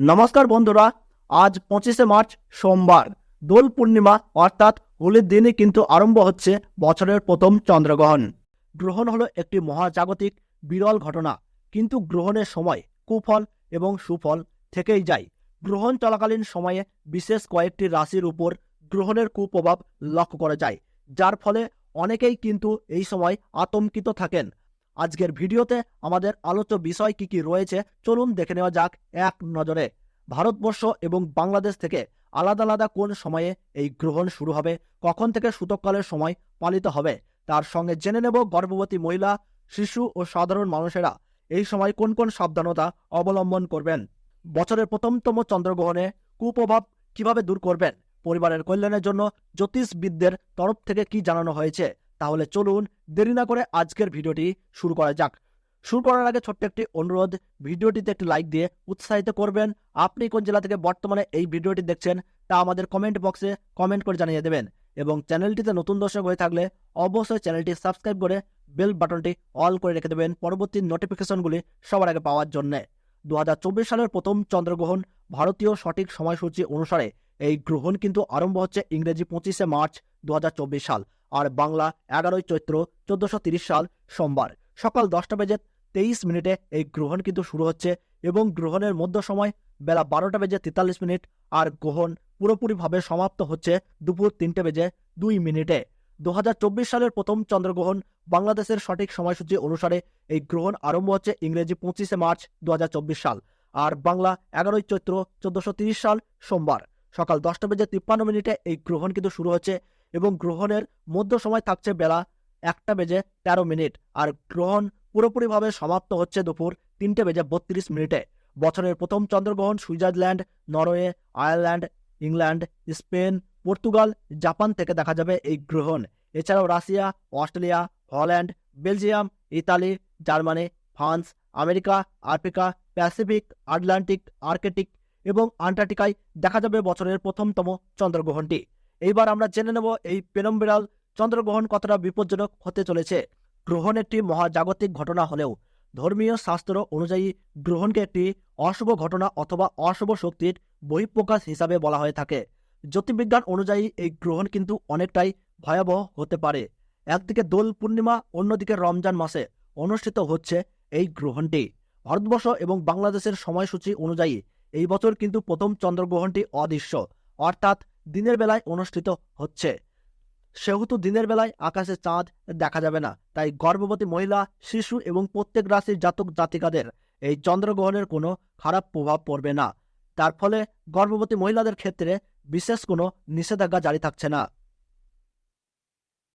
নমস্কার বন্ধুরা, আজ পঁচিশে মার্চ সোমবার। দোল পূর্ণিমা, অর্থাৎ হোলির দিনই কিন্তু আরম্ভ হচ্ছে বছরের প্রথম চন্দ্রগ্রহণ। গ্রহণ হলো একটি মহাজাগতিক, বিরল ঘটনা। কিন্তু গ্রহণের সময় কুফল এবং সুফল থেকেই যায়। গ্রহণ চলাকালীন সময়ে বিশেষ কয়েকটি রাশির উপর গ্রহণের কুপ্রভাব লক্ষ্য করা যায়। যার ফলে অনেকেই কিন্তু এই সময় আতঙ্কিত থাকেন। আজকের ভিডিওতে আমাদের আলোচ্য বিষয় কি কি রয়েছে, চলুন দেখে নেওয়া যাক এক নজরে। ভারতবর্ষ এবং বাংলাদেশ থেকে আলাদা আলাদা কোন সময়ে এই গ্রহণ শুরু হবে, কখন থেকে সূতককালের সময় পালিত হবে, তার সঙ্গে জেনে নেব গর্ভবতী মহিলা, শিশু ও সাধারণ মানুষেরা এই সময় কোন কোন সাবধানতা অবলম্বন করবেন। বছরের প্রথমতম চন্দ্রগ্রহণে কুপ্রভাব কীভাবে দূর করবেন, পরিবারের কল্যাণের জন্য জ্যোতিষবিদদের তরফ থেকে কি জানানো হয়েছে তাহলে চলুন দেরি না করে আজকের ভিডিওটি শুরু করা যাক। শুরু করার আগে ছোট্ট একটি অনুরোধ, ভিডিওটিতে একটি লাইক দিয়ে উৎসাহিত করবেন। আপনি কোন জেলা থেকে বর্তমানে এই ভিডিওটি দেখছেন তা আমাদের কমেন্ট বক্সে কমেন্ট করে জানিয়ে দেবেন এবং চ্যানেলটিতে নতুন দর্শক হয়ে থাকলে অবশ্যই চ্যানেলটি সাবস্ক্রাইব করে বেল বাটনটি অল করে রেখে দেবেন পরবর্তী নোটিফিকেশনগুলি সবার আগে পাওয়ার জন্য। দু হাজার চব্বিশ সালের প্রথম চন্দ্রগ্রহণ ভারতীয় সঠিক সময়সূচি অনুসারে এই গ্রহণ কিন্তু আরম্ভ হচ্ছে ইংরেজি পঁচিশে মার্চ দু হাজার চব্বিশ সাল। আর বাংলা এগারোই চৈত্র চোদ্দশো সাল সোমবার। সকাল দশটা বেজে তেইশ মিনিটে এই গ্রহণ কিন্তু শুরু হচ্ছে এবং গ্রহণের মধ্য সময় বেলা বারোটা বেজে তেতাল্লিশ মিনিট আর গ্রহণ পুরোপুরিভাবে সমাপ্ত হচ্ছে দুপুর তিনটে বেজে দুই মিনিটে। দু হাজার চব্বিশ সালের প্রথম চন্দ্রগ্রহণ বাংলাদেশের সঠিক সময়সূচি অনুসারে এই গ্রহণ আরম্ভ হচ্ছে ইংরেজি পঁচিশে মার্চ দু হাজার চব্বিশ সাল আর বাংলা এগারোই চৈত্র চোদ্দশো সাল সোমবার। সকাল দশটা বেজে তিপ্পান্ন মিনিটে এই গ্রহণ কিন্তু শুরু হচ্ছে এবং গ্রহণের মধ্য সময় থাকছে বেলা একটা বেজে তেরো মিনিট। আর গ্রহণ পুরোপুরিভাবে সমাপ্ত হচ্ছে দুপুর তিনটে বেজে বত্রিশ মিনিটে। বছরের প্রথম চন্দ্রগ্রহণ Switzerland, Norway, Ireland, England, Spain, Portugal, Japan থেকে দেখা যাবে এই গ্রহণ। এছাড়াও Russia, Australia, Holland, Belgium, Italy, Germany, France, America, Africa, Pacific, Atlantic, Arctic এবং আন্টার্কটিকায় দেখা যাবে বছরের প্রথমতম চন্দ্রগ্রহণটি। এইবার আমরা জেনে নেব এই পেনম্বিরাল চন্দ্রগ্রহণ কতটা বিপজ্জনক হতে চলেছে। গ্রহণ একটি মহাজাগতিক ঘটনা হলেও, ধর্মীয় শাস্ত্র অনুযায়ী গ্রহণকে একটি অশুভ ঘটনা অথবা অশুভ শক্তির বহিঃপ্রকাশ হিসাবে বলা হয়ে থাকে। জ্যোতির্বিজ্ঞান অনুযায়ী এই গ্রহণ কিন্তু অনেকটাই ভয়াবহ হতে পারে। একদিকে দোল পূর্ণিমা, অন্যদিকে রমজান মাসে অনুষ্ঠিত হচ্ছে এই গ্রহণটি। ভারতবর্ষ এবং বাংলাদেশের সময়সূচি অনুযায়ী এই বছর কিন্তু প্রথম চন্দ্রগ্রহণটি অদৃশ্য, অর্থাৎ দিনের বেলায় অনুষ্ঠিত হচ্ছে। সেহেতু দিনের বেলায় আকাশে চাঁদ দেখা যাবে না। তাই গর্ভবতী মহিলা, শিশু এবং প্রত্যেক রাশির জাতক জাতিকাদের এই চন্দ্রগ্রহণের কোনো খারাপ প্রভাব পড়বে না। তার ফলে গর্ভবতী মহিলাদের ক্ষেত্রে বিশেষ কোনো নিষেধাজ্ঞা জারি থাকছে না।